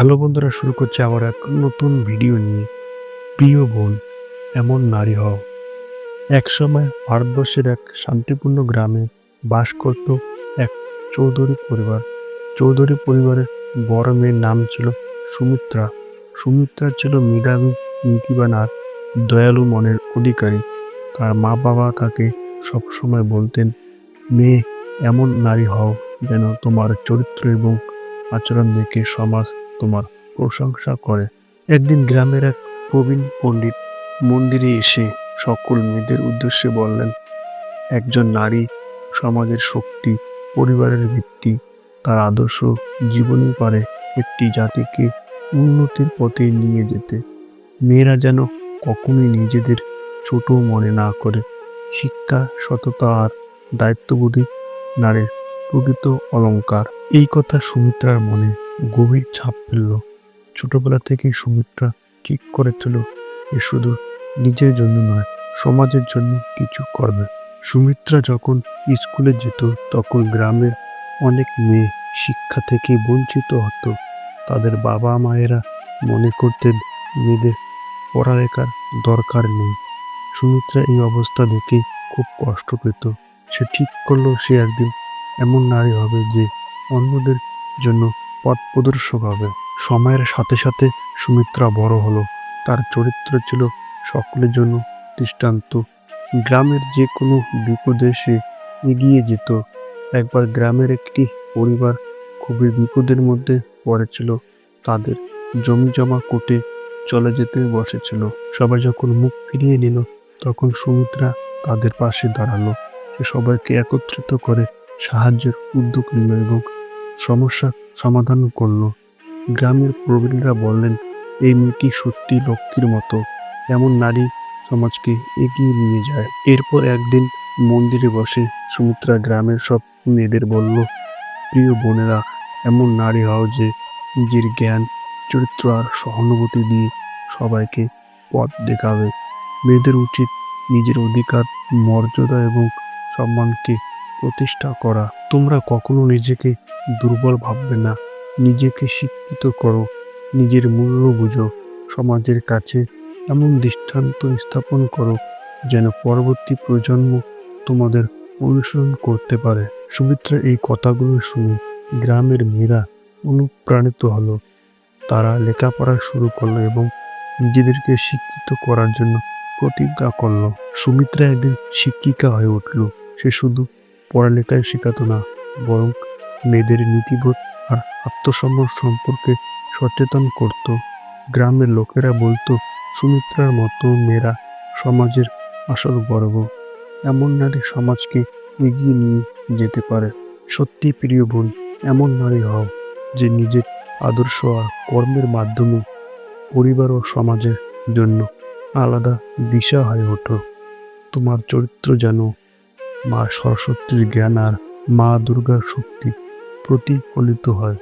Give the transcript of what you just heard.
Hello বন্ধুরা, শুরু করছে আবার এক নতুন ভিডিও নিয়ে। প্রিয় বোন, এমন নারী হও। একসময় ভারতবর্ষের এক শান্তিপূর্ণ গ্রামে বাস করত এক চৌধুরী পরিবার। চৌধুরী পরিবারের বড় মেয়ের নাম ছিল সুমিত্রা। সুমিত্রা ছিল মেধাবী, নীতিবান আর দয়ালু মনের অধিকারী। তার মা বাবা তাকে সবসময় বলতেন, মেয়ে, এমন নারী হও যেন তোমার চরিত্র এবং আচরণ দেখে সমাজ তোমার প্রশংসা করে। একদিন গ্রামের এক প্রবীণ পণ্ডিত মন্দিরে এসে সকল মেয়েদের উদ্দেশ্যে বললেন, একজন নারী সমাজের শক্তি, পরিবারের ভিত্তি, তার আদর্শ জীবনই পারে একটি জাতিকে উন্নতির পথে নিয়ে যেতে। মেয়েরা যেন কখনোই নিজেদের ছোট মনে না করে। শিক্ষা, সততা আর দায়িত্ববোধী নারীর প্রকৃত অলংকার। এই কথা সুমিত্রার মনে গভীর ছাপ ফেলল। ছোটবেলা থেকেই সুমিত্রা ঠিক করেছিল, এ শুধু নিজের জন্য নয়, সমাজের জন্য কিছু করবে। সুমিত্রা যখন স্কুলে যেত, তখন গ্রামের অনেক মেয়ে শিক্ষা থেকে বঞ্চিত হতো। তাদের বাবা মায়েরা মনে করতেন, মেয়েদের পড়ালেখার দরকার নেই। সুমিত্রা এই অবস্থা দেখে খুব কষ্ট পেত। সে ঠিক করল, সে একদিন এমন নারী হবে যে অন্যদের জন্য পথ প্রদর্শক হবে। সময়ের সাথে সাথে সুমিত্রা বড় হলো। তার চরিত্র ছিল সকলের জন্য দৃষ্টান্ত। গ্রামের যে কোনো বিপদে সে এগিয়ে যেত। একবার গ্রামের একটি পরিবার খুবই বিপদের মধ্যে পড়েছিল। তাদের জমি জমা কোটে চলে যেতে বসেছিল। সবাই যখন মুখ ফিরিয়ে নিল, তখন সুমিত্রা তাদের পাশে দাঁড়াল। সবাইকে একত্রিত করে সাহায্যের উদ্যোগ নিল এবং সমস্যা সমাধান করল। গ্রামের প্রবীণরা বললেন, এই মেয়েটি সত্যি লক্ষ্মীর মতো। এমন নারী সমাজকে এগিয়ে নিয়ে যায়। এরপর একদিন মন্দিরে বসে সুমিত্রা গ্রামের সব মেয়েদের বলল, প্রিয় বোনেরা, এমন নারী হও যে নিজের জ্ঞান, চরিত্র আর সহানুভূতি দিয়ে সবাইকে পথ দেখাবে। মেয়েদের উচিত নিজের অধিকার, মর্যাদা এবং সম্মানকে প্রতিষ্ঠা করা। তোমরা কখনো নিজেকে দুর্বল ভাববে না। নিজেকে শিক্ষিত করো। নিজের মূল্য বুঝো। সমাজের কাছে এমন দৃষ্টান্ত স্থাপন করো, যেন পরবর্তী প্রজন্ম তোমাদের অনুসরণ করতে পারে। সুমিত্রা এই কথাগুলো শুনে গ্রামের মেয়েরা অনুপ্রাণিত হলো। তারা লেখাপড়া শুরু করল এবং নিজেদেরকে শিক্ষিত করার জন্য প্রতিজ্ঞা করল। সুমিত্রা একদিন শিক্ষিকা হয়ে উঠল। সে শুধু পড়ালেখায় শেখাতো না, বরং মেয়েদের নীতিবোধ আর আত্মসম্মান সম্পর্কে সচেতন করত। গ্রামের লোকেরা বলতো, সুমিত্রার মতো মেয়েরা সমাজের আসল গর্ব। এমন নারী সমাজকে এগিয়ে নিয়ে যেতে পারে। সত্যি প্রিয় বোন, এমন নারী হও যে নিজের আদর্শ আর কর্মের মাধ্যমে পরিবার ও সমাজের জন্য আলাদা দিশা হয়ে ওঠো। তোমার চরিত্র যেন মা সরস্বতীর জ্ঞান আর মা দুর্গার শক্তি। প্রতিফলিত হয়।